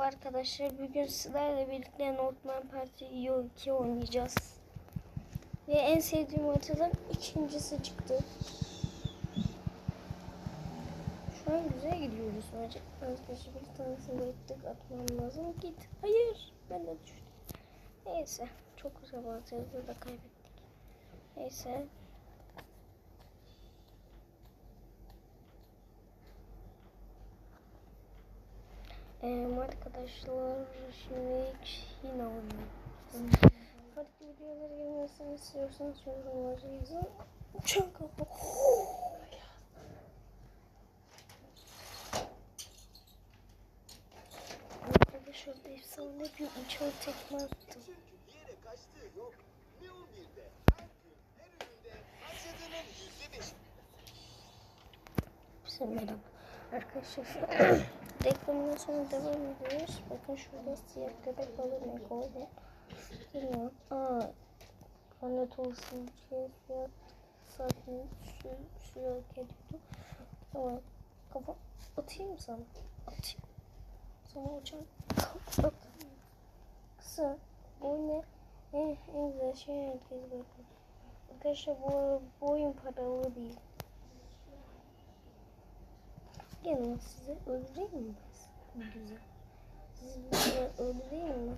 Merhaba arkadaşlar. Bugün sizlerle birlikte Northman Party Yo 2 oynayacağız. Ve en sevdiğim haritadan ikincisi çıktı. Şu an güzel gidiyoruz bence. Bir tanesini bekledik atmam lazım. Git. Hayır. Ben de düştüm. Neyse. Çok güzel batıyoruz. Burada kaybettik. Neyse. Ee, arkadaşlar şimdi yine oynuyoruz. Farklı videolara gelmesini istiyorsanız yorumlara yazın. Uçan kafa. Arkadaşlar efsane bir uçan tekme attım. Bir yere kaçtığı yok. Ne 11'de, her gün, her üründe harcadığının yüzde beş. Size merhaba. Arkadaşlar şu reklamdan sonra devam ediyoruz. Bakın şurada siyah köpek balığı ne koydu. Bilmiyorum. Aa, lanet olsun. Şey, siyah sakin su, suya hak ediyordu. Tamam. Kafa atayım mı sana? Atayım. Sana uçan. At. Kısa. Bu ne? En, en güzel şey herkes bakın. Arkadaşlar bu, bu oyun paralı değil. Gelin size öldüreyim mi güzel. Sizi öldüreyim mi?